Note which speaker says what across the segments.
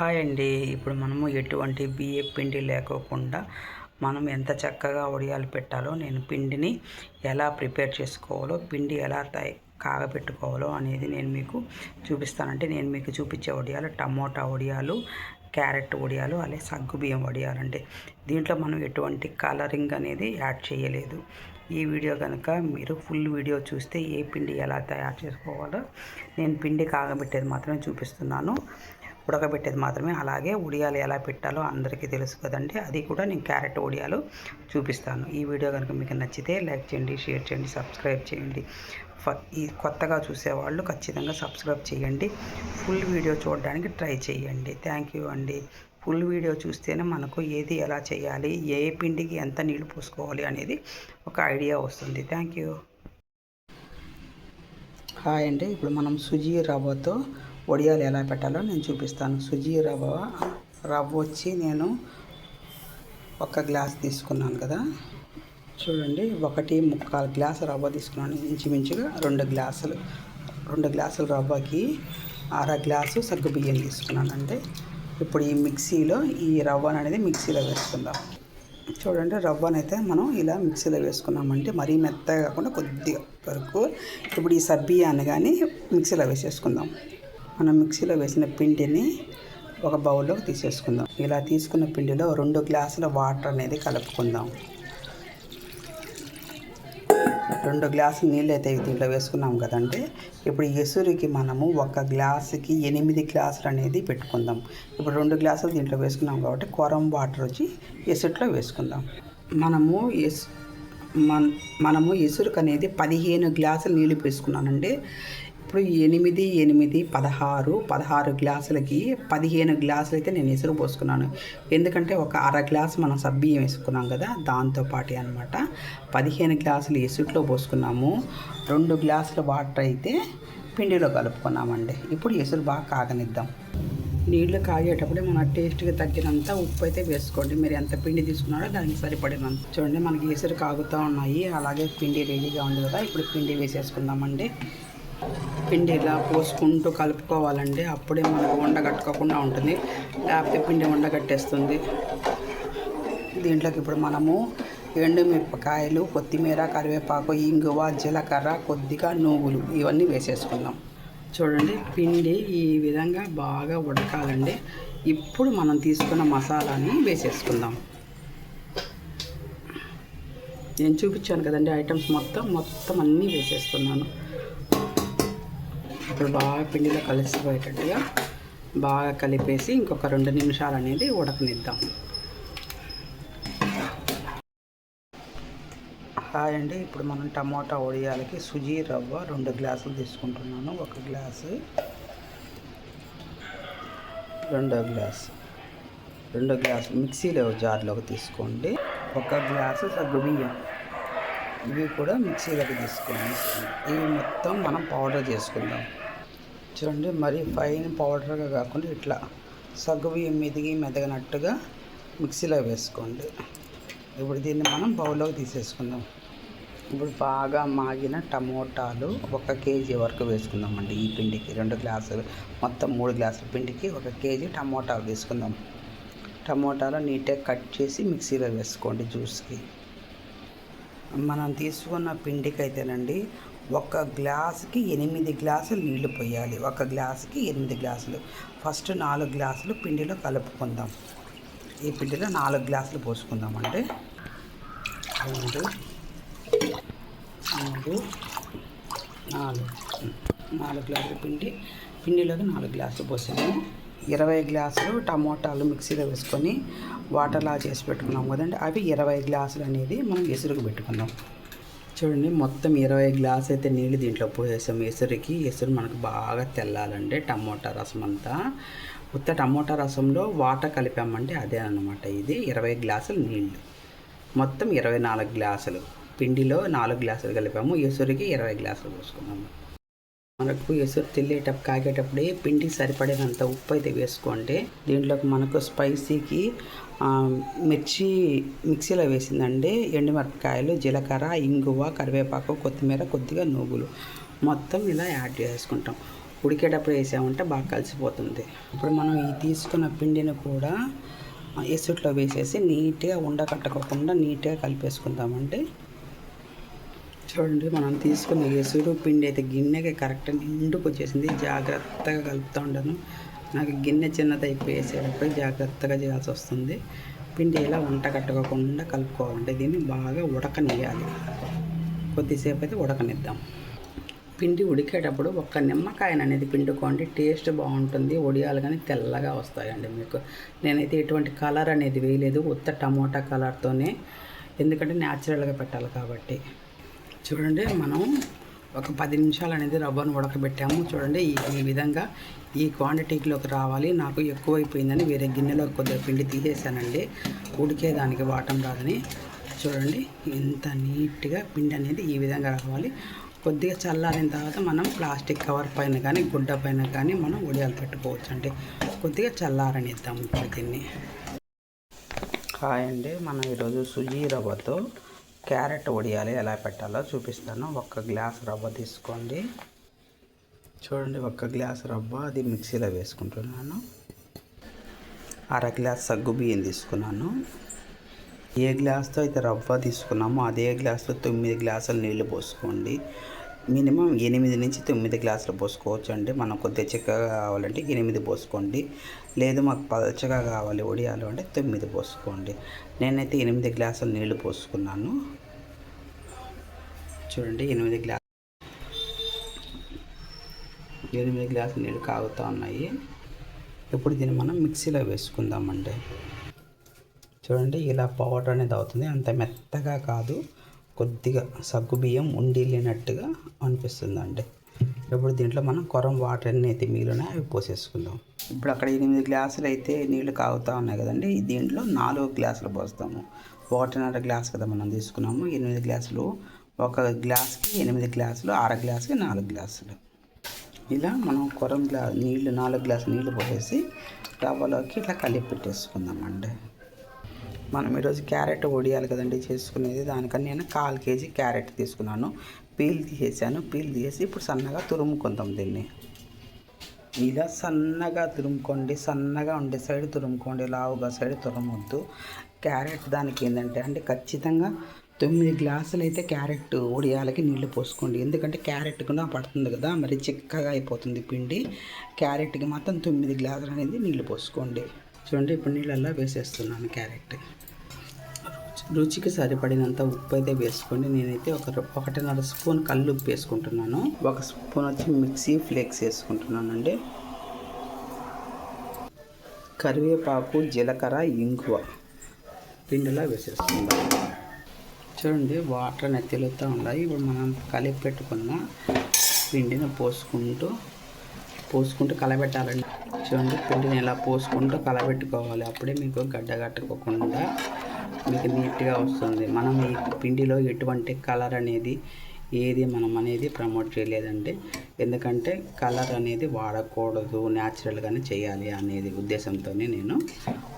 Speaker 1: Hi అండి ఇప్పుడు మనము ఎటువంటి బియ్య పిండి లేకోకుండా మనం ఎంత చక్కగా వడియాలు పెట్టాలో నేను పిండిని ఎలా ప్రిపేర్ చేసుకోవాలో పిండి ఎలా తయ కాగబెట్టుకోవాలో అనేది నేను మీకు చూపిస్తానంటే నేను మీకు చూపించే వడియాలు టమోటా వడియాలు క్యారెట్ వడియాలు అలాగే సగ్గు బియ్యం వడియాలు అంటే దీంట్లో మనం ఎటువంటి కలరింగ్ అనేది యాడ్ చేయలేదు. ఈ వీడియో కనుక మీరు ఫుల్ వీడియో చూస్తే ఏ పిండి ఎలా తయారు చేసుకోవాలో నేను పిండి కాగబెట్టేది మాత్రమే చూపిస్తున్నాను. ఉడకబెట్టేది మాత్రమే. అలాగే ఉడియాలు ఎలా పెట్టాలో అందరికీ తెలుసు కదండి. అది కూడా నేను క్యారెట్ ఉడియాలు చూపిస్తాను. ఈ వీడియో కనుక మీకు నచ్చితే లైక్ చేయండి షేర్ చేయండి సబ్స్క్రైబ్ చేయండి. ఫ- ఈ కొత్తగా చూసేవాళ్ళు ఖచ్చితంగా సబ్స్క్రైబ్ చేయండి. ఫుల్ వీడియో చూడడానికి ట్రై చేయండి. థ్యాంక్ యూ అండి. ఫుల్ వీడియో చూస్తేనే మనకు ఏది ఎలా చేయాలి ఏ పిండికి ఎంత నీళ్ళు పోసుకోవాలి అనేది ఒక ఐడియా వస్తుంది. Thank you. హాయ్ అండి. ఇప్పుడు మనం సుజీ రవ్వతో వడియాలు ఎలా పెట్టాలో నేను చూపిస్తాను. సుజీ రవ్వ రవ్వ వచ్చి నేను ఒక గ్లాస్ తీసుకున్నాను కదా. చూడండి ఒకటి ముక్కాలు గ్లాసు రవ్వ తీసుకున్నాను. ఇంచుమించుగా రెండు గ్లాసులు రెండు గ్లాసుల రవ్వకి అర గ్లాసు సగ్గు బియ్యం తీసుకున్నానండి ఇప్పుడు ఈ మిక్సీలో ఈ రవ్వను అనేది మిక్సీలో వేసుకుందాం. చూడండి రవ్వనైతే మనం ఇలా మిక్సీలో వేసుకున్నామంటే మరీ మెత్తగా కాకుండా కొద్దిగా వరకు. ఇప్పుడు ఈ సబ్బియాన్ని కానీ మిక్సీలో వేసేసుకుందాం. మనం మిక్సీలో వేసిన పిండిని ఒక బౌల్లోకి తీసేసుకుందాం. ఇలా తీసుకున్న పిండిలో రెండు గ్లాసుల వాటర్ అనేది కలుపుకుందాం. రెండు గ్లాసులు నీళ్ళు అయితే దీంట్లో వేసుకున్నాం కదండి. ఇప్పుడు ఎసురుకి మనము ఒక గ్లాసుకి ఎనిమిది గ్లాసులు అనేది పెట్టుకుందాం. ఇప్పుడు రెండు గ్లాసులు దీంట్లో వేసుకున్నాం కాబట్టి కొరం వాటర్ వచ్చి ఎసుట్లో వేసుకుందాం. మనము ఎస్ మన మనము ఎసురుకు అనేది పదిహేను గ్లాసులు నీళ్ళు వేసుకున్నానండి ఇప్పుడు ఎనిమిది ఎనిమిది పదహారు పదహారు గ్లాసులకి పదిహేను గ్లాసులు అయితే నేను ఎసురు పోసుకున్నాను. ఎందుకంటే ఒక అర గ్లాసు మనం సబ్బియ్యం వేసుకున్నాం కదా దాంతో పాటు అనమాట పదిహేను గ్లాసులు ఎసుట్లో పోసుకున్నాము. రెండు గ్లాసుల వాటర్ అయితే పిండిలో కలుపుకున్నామండి. ఇప్పుడు ఎసురు బాగా కాగనిద్దాం. నీళ్ళు కాగేటప్పుడే మన టేస్ట్కి తగ్గినంత ఉప్పు అయితే వేసుకోండి. మీరు ఎంత పిండి తీసుకున్నారో దానికి సరిపడినంత. చూడండి మనకి ఎసురు కాగుతూ ఉన్నాయి. అలాగే పిండి రెడీగా ఉంది కదా ఇప్పుడు పిండి వేసేసుకుందామండి. పిండి ఇలా పోసుకుంటూ కలుపుకోవాలండి. అప్పుడే మనకు ఉండగట్టుకోకుండా ఉంటుంది. లేకపోతే పిండి ఉండగట్టేస్తుంది దీంట్లోకి ఇప్పుడు మనము ఎండుమిరపకాయలు కొత్తిమీర కరివేపాకు ఇంగువ జీలకర్ర కొద్దిగా నువ్వులు ఇవన్నీ వేసేసుకుందాం. చూడండి పిండి ఈ విధంగా బాగా ఉడకాలండి. ఇప్పుడు మనం తీసుకున్న మసాలాని వేసేసుకుందాం. నేను చూపించాను కదండి ఐటమ్స్ మొత్తం మొత్తం అన్నీ వేసేస్తున్నాను. ఇప్పుడు బాగా పిండిలో కలిసిపోయేటట్టుగా బాగా కలిపేసి ఇంకొక రెండు నిమిషాలు అనేది ఉడకనిద్దాం. హాయ్ అండి ఇప్పుడు మనం టమోటా వడియాలకి సుజీ రవ్వ రెండు గ్లాసులు తీసుకుంటున్నాను ఒక గ్లాసు. రెండో గ్లాస్. రెండో గ్లాసు మిక్సీలో జార్లోకి తీసుకోండి. ఒక గ్లాసు సగ్గుబియ్యం ఇవి కూడా మిక్సీలోకి తీసుకోండి. ఇవి మొత్తం మనం పౌడర్ చేసుకుందాం. చూడండి మరీ ఫైన్ పౌడర్గా కాకుండా ఇట్లా సగ్గువి మెదిగి మెదగనట్టుగా మిక్సీలో వేసుకోండి. ఇప్పుడు దీన్ని మనం బౌల్లోకి తీసేసుకుందాం. ఇప్పుడు బాగా మాగిన టమోటాలు ఒక కేజీ వరకు వేసుకుందామండి ఈ పిండికి. రెండు గ్లాసులు మొత్తం మూడు గ్లాసుల పిండికి ఒక కేజీ టమోటాలు తీసుకుందాం టమోటాలు నీట్గా కట్ చేసి మిక్సీలో వేసుకోండి జ్యూస్కి. మనం తీసుకున్న పిండికి అయితేనండి ఒక గ్లాసుకి ఎనిమిది గ్లాసులు నీళ్ళు పోయాలి. ఒక గ్లాసుకి ఎనిమిది గ్లాసులు. ఫస్ట్ నాలుగు గ్లాసులు పిండిలో కలుపుకుందాం. ఈ పిండిలో నాలుగు గ్లాసులు పోసుకుందాం అంటే రెండు మూడు నాలుగు. నాలుగు గ్లాసుల పిండి పిండిలోకి నాలుగు గ్లాసులు పోసాము ఇరవై గ్లాసులు టమోటాలు మిక్సీలో వేసుకొని వాటర్లా చేసి పెట్టుకున్నాం కదండి. అవి ఇరవై గ్లాసులు అనేది మనం ఎసురుకు పెట్టుకుందాం. చూడండి మొత్తం ఇరవై గ్లాస్ అయితే నీళ్ళు దీంట్లో పోసేసాం. ఎసురుకి ఎసురు మనకు బాగా తెల్లాలండి టమోటా రసం అంతా. ఉత్త టమోటా రసంలో వాటర్ కలిపామంటే అదే అనమాట ఇది ఇరవై గ్లాసులు నీళ్ళు మొత్తం ఇరవై నాలుగు గ్లాసులు. పిండిలో నాలుగు గ్లాసులు కలిపాము ఎసురుకి ఇరవై గ్లాసులు పోసుకున్నాము. మనకు ఎసురు తెల్లేటప్పుడు కాగేటప్పుడే పిండికి సరిపడేదంత ఉప్పు అయితే వేసుకోండి. దీంట్లోకి మనకు స్పైసీకి మిర్చి మిక్సీలో వేసిందండి. ఎండుమిరపకాయలు జీలకర్ర ఇంగువ కరివేపాకు కొత్తిమీర కొద్దిగా నువ్వులు. మొత్తం ఇలా యాడ్ చేసుకుంటాం. ఉడికేటప్పుడు వేసామంటే బాగా కలిసిపోతుంది. ఇప్పుడు మనం ఈ తీసుకున్న పిండిని కూడా ఎసుట్లో వేసేసి నీట్గా ఉండకట్టకోకుండా నీట్గా కలిపేసుకుందామండి. చూడండి మనం తీసుకున్న ఎసురు పిండి అయితే గిన్నెకి కరెక్ట్ నిండుకు వచ్చేసింది. జాగ్రత్తగా కలుపుతూ ఉండను. నాకు గిన్నె చిన్నది అయిపోయేసేటప్పుడు జాగ్రత్తగా చేయాల్సి వస్తుంది. పిండి ఇలా వంట కట్టుకోకుండా కలుపుకోవాలంటే దీన్ని బాగా ఉడకనియాలి కొద్దిసేపు అయితే ఉడకనిద్దాం. పిండి ఉడికేటప్పుడు ఒక్క నిమ్మకాయను అనేది పిండుకోండి. టేస్ట్ బాగుంటుంది. ఒడియాలు కానీ తెల్లగా వస్తాయండి మీకు. నేనైతే ఎటువంటి కలర్ అనేది వేయలేదు. ఉత్త టమోటా కలర్తోనే. ఎందుకంటే న్యాచురల్గా పెట్టాలి కాబట్టి. చూడండి మనం ఒక పది నిమిషాలు అనేది రవ్వను ఉడకబెట్టాము. చూడండి ఈ విధంగా ఈ క్వాంటిటీలోకి రావాలి. నాకు ఎక్కువైపోయిందని వేరే గిన్నెలో కొద్దిగా పిండి తీసేసానండి ఉడికేదానికి వాటం రాదని. చూడండి ఇంత నీట్గా పిండి అనేది ఈ విధంగా రావాలి. కొద్దిగా చల్లారిన తర్వాత మనం ప్లాస్టిక్ కవర్ పైన కానీ గుడ్డ పైన కానీ మనం ఉడియాలు పెట్టుకోవచ్చు అంటే కొద్దిగా చల్లారనిద్దాం ఇప్పుడు దీన్ని. హాయ్ అండి మనం ఈరోజు సుజీ రవ్వతో క్యారెట్ వడియాలి ఎలా పెట్టాలో చూపిస్తాను. ఒక్క గ్లాస్ రవ్వ తీసుకోండి. చూడండి ఒక్క గ్లాస్ రవ్వ అది మిక్సీలో వేసుకుంటున్నాను. అర గ్లాస్ సగ్గు బియ్యం తీసుకున్నాను. ఏ గ్లాస్తో అయితే రవ్వ తీసుకున్నామో అదే గ్లాస్తో తొమ్మిది గ్లాసులు నీళ్ళు పోసుకోండి. మినిమం ఎనిమిది నుంచి తొమ్మిది గ్లాసులు పోసుకోవచ్చు అండి. మనం కొద్దిగా చిక్కగా కావాలంటే ఎనిమిది పోసుకోండి. లేదు మాకు పలచగా కావాలి ఒడియాలు అంటే తొమ్మిది పోసుకోండి. నేనైతే ఎనిమిది గ్లాసులు నీళ్ళు పోసుకున్నాను. చూడండి ఎనిమిది గ్లాస్ ఎనిమిది గ్లాసులు నీళ్ళు కాగుతూ ఉన్నాయి. ఇప్పుడు దీన్ని మనం మిక్సీలో వేసుకుందామండి. చూడండి ఇలా పౌడర్ అనేది అవుతుంది. అంత మెత్తగా కాదు. కొద్దిగా సగ్గు బియ్యం అనిపిస్తుంది అనిపిస్తుందండి. ఇప్పుడు దీంట్లో మనం కొరం వాటర్ అయితే మిగిలిన అవి పోసేసుకుందాం. ఇప్పుడు అక్కడ ఎనిమిది గ్లాసులు అయితే నీళ్ళు కాగుతూ ఉన్నాయి కదండి. దీంట్లో నాలుగు గ్లాసులు పోస్తాము. ఒకటిన్నర గ్లాస్ కదా మనం తీసుకున్నాము. ఎనిమిది గ్లాసులు ఒక గ్లాస్కి ఎనిమిది గ్లాసులు అర గ్లాస్కి నాలుగు గ్లాసులు. ఇలా మనం కొరం గ్లా నీళ్ళు నాలుగు గ్లాసులు నీళ్ళు పోసేసి రవ్వలోకి ఇట్లా కలిపి పెట్టేసుకుందామండి. మనం ఈరోజు క్యారెట్ ఒడియాలి కదండి చేసుకునేది. దానికని నేను కాల్ కేజీ క్యారెట్ తీసుకున్నాను. పీల్ తీసేసాను పీల్ తీసేసి ఇప్పుడు సన్నగా తురుముకుందాం దీన్ని. ఇలా సన్నగా తురుముకోండి. సన్నగా ఉండే సైడ్ తురుముకోండి. లావుగా సైడ్ తురుమొద్దు. క్యారెట్ దానికి ఏంటంటే అంటే ఖచ్చితంగా తొమ్మిది గ్లాసులు అయితే క్యారెట్ ఉడియాలకి నీళ్ళు పోసుకోండి. ఎందుకంటే క్యారెట్ కూడా పడుతుంది కదా మరి చిక్కగా అయిపోతుంది పిండి. క్యారెట్కి మాత్రం తొమ్మిది గ్లాసులు అనేది నీళ్ళు పోసుకోండి. చూడండి ఇప్పుడు నీళ్ళల్లో వేసేస్తున్నాను క్యారెట్. రుచికి సరిపడినంత ఉప్పు అయితే వేసుకోండి. నేనైతే ఒక ఒకటిన్నర స్పూన్ కళ్ళు ఉప్పు వేసుకుంటున్నాను. ఒక స్పూన్ వచ్చి మిక్సీ ఫ్లేక్స్ వేసుకుంటున్నానండి. కరివేపాకు జీలకర్ర ఇంగువ పిండిలా వేసేసుకుందాం. చూడండి వాటర్ అనేది తెలుస్తూ ఉన్నాయి. ఇప్పుడు మనం కలిపి పెట్టుకున్న పిండిని పోసుకుంటూ పోసుకుంటూ కలబెట్టాలండి. చూడండి పిండిని ఇలా పోసుకుంటూ కలబెట్టుకోవాలి. అప్పుడే మీకు గడ్డ కట్టుకోకుండా మీకు నీట్గా వస్తుంది. మనం ఈ పిండిలో ఎటువంటి కలర్ అనేది ఏది మనం అనేది ప్రమోట్ చేయలేదండి. ఎందుకంటే కలర్ అనేది వాడకూడదు న్యాచురల్గానే చేయాలి అనేది ఉద్దేశంతోనే నేను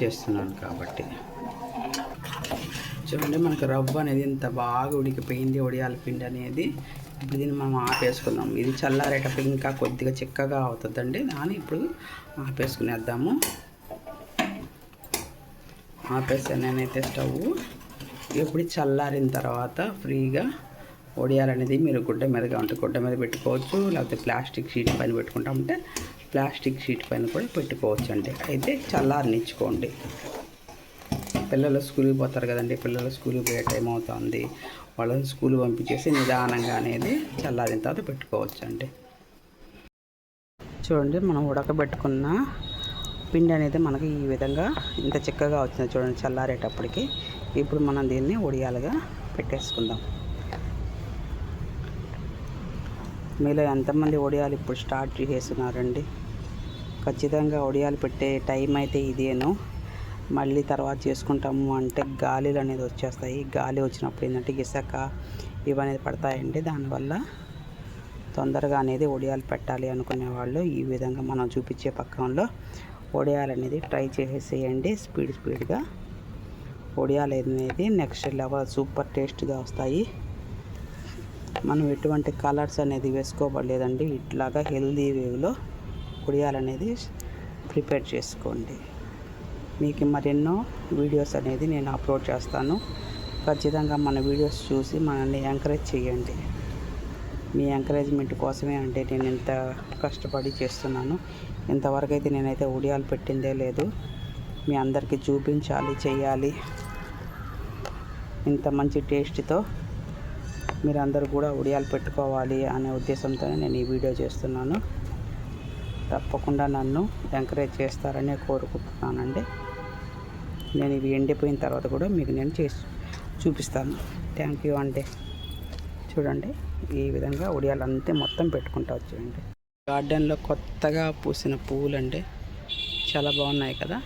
Speaker 1: చేస్తున్నాను కాబట్టి. చూడండి మనకు రవ్వ అనేది ఇంత బాగా ఉడికిపోయింది. ఉడియాల పిండి అనేది ఇప్పుడు దీన్ని మనం ఆపేసుకుందాం. ఇది చల్లారేటప్పుడు ఇంకా కొద్దిగా చిక్కగా అవుతుందండి. దాన్ని ఇప్పుడు ఆపేసుకునేద్దాము. ఆపేసాను నేనైతే స్టవ్ ఇప్పుడు చల్లారిన తర్వాత ఫ్రీగా ఒడియాలనేది మీరు గుడ్డ మీదగా ఉంటే గుడ్డ మీద పెట్టుకోవచ్చు లేకపోతే ప్లాస్టిక్ షీట్ పైన పెట్టుకుంటామంటే ప్లాస్టిక్ షీట్ పైన కూడా పెట్టుకోవచ్చు అండి. అయితే చల్లారనిచ్చుకోండి. పిల్లలు స్కూల్కి పోతారు కదండి. పిల్లలు స్కూల్కి పోయే టైం అవుతుంది. వాళ్ళని స్కూల్ పంపించేసి నిదానంగా అనేది చల్లారిన తర్వాత పెట్టుకోవచ్చు అండి చూడండి మనం ఉడకబెట్టుకున్న పిండి అనేది మనకి ఈ విధంగా ఇంత చిక్కగా వచ్చింది చూడండి చల్లారేటప్పటికి. ఇప్పుడు మనం దీన్ని ఒడియాలుగా పెట్టేసుకుందాం. మీలో ఎంతమంది ఒడియాలు ఇప్పుడు స్టార్ట్ చేస్తున్నారండి? ఖచ్చితంగా ఒడియాలు పెట్టే టైం అయితే ఇదేను. మళ్ళీ తర్వాత చేసుకుంటాము అంటే గాలిలు అనేది వచ్చేస్తాయి. గాలి వచ్చినప్పుడు ఏంటంటే ఇసక ఇవనేది పడతాయండి. దానివల్ల తొందరగా అనేది ఒడియాలు పెట్టాలి అనుకునే వాళ్ళు ఈ విధంగా మనం చూపించే పక్కంలో ఒడియాలు అనేది ట్రై చేసేసేయండి స్పీడ్ స్పీడ్గా ఒడియాలు అనేది నెక్స్ట్ లెవెల్ సూపర్ టేస్ట్గా వస్తాయి. మనం ఎటువంటి కలర్స్ అనేది వేసుకోబడలేదండి. ఇట్లాగా హెల్దీ వేవ్లో ఉడియాలు అనేది ప్రిపేర్ చేసుకోండి. మీకు మరెన్నో వీడియోస్ అనేది నేను అప్లోడ్ చేస్తాను. ఖచ్చితంగా మన వీడియోస్ చూసి మనల్ని ఎంకరేజ్ చేయండి. మీ ఎంకరేజ్మెంట్ కోసమే అంటే నేను ఇంత కష్టపడి చేస్తున్నాను. ఇంతవరకు అయితే నేనైతే ఉడియాలు పెట్టిందే లేదు. మీ అందరికీ చూపించాలి చేయాలి. ఇంత మంచి టేస్ట్తో మీరందరూ కూడా ఉడియాలు పెట్టుకోవాలి అనే ఉద్దేశంతోనే నేను ఈ వీడియో చేస్తున్నాను. తప్పకుండా నన్ను ఎంకరేజ్ చేస్తారని కోరుకుంటున్నానండి. నేను ఇవి ఎండిపోయిన తర్వాత కూడా మీకు నేను చేసి చూపిస్తాను. థ్యాంక్ యూ అండి. చూడండి ఈ విధంగా ఉడియాలు అంతే మొత్తం పెట్టుకుంటా వచ్చేయండి. గార్డెన్లో కొత్తగా పూసిన పువ్వులు అండి చాలా బాగున్నాయి కదా?